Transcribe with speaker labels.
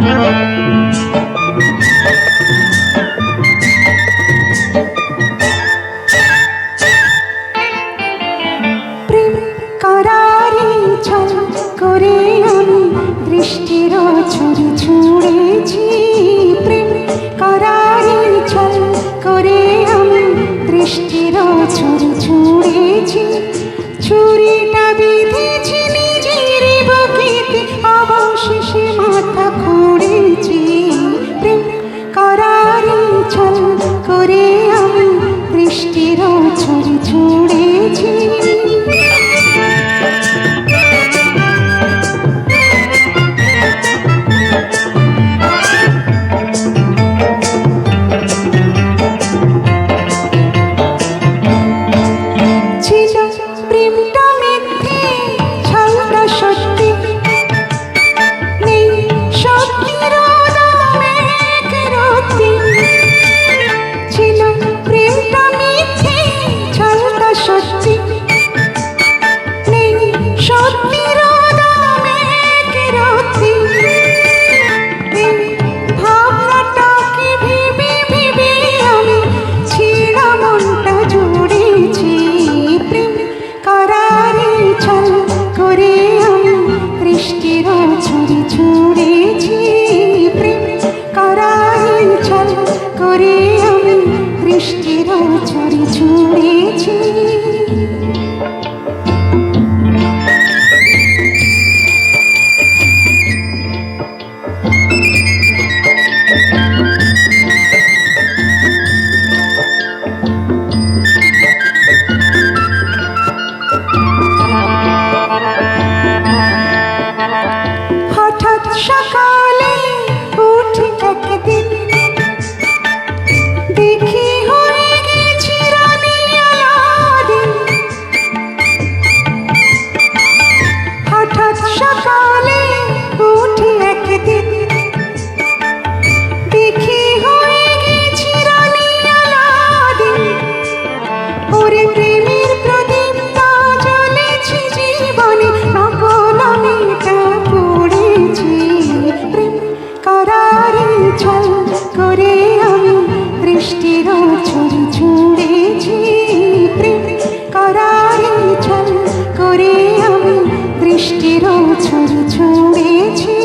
Speaker 1: প্রেম রোজ সকালে উঠি একদিন। দেখি হয়ে গেছি হঠাৎ সকালে উঠি একদিন। দেখি হয়ে গেছি রানী আলাদিন ওরে বছর জুড়েছি প্রেম করারে ছল করে আমি দৃষ্টির ছল ছুড়েছি।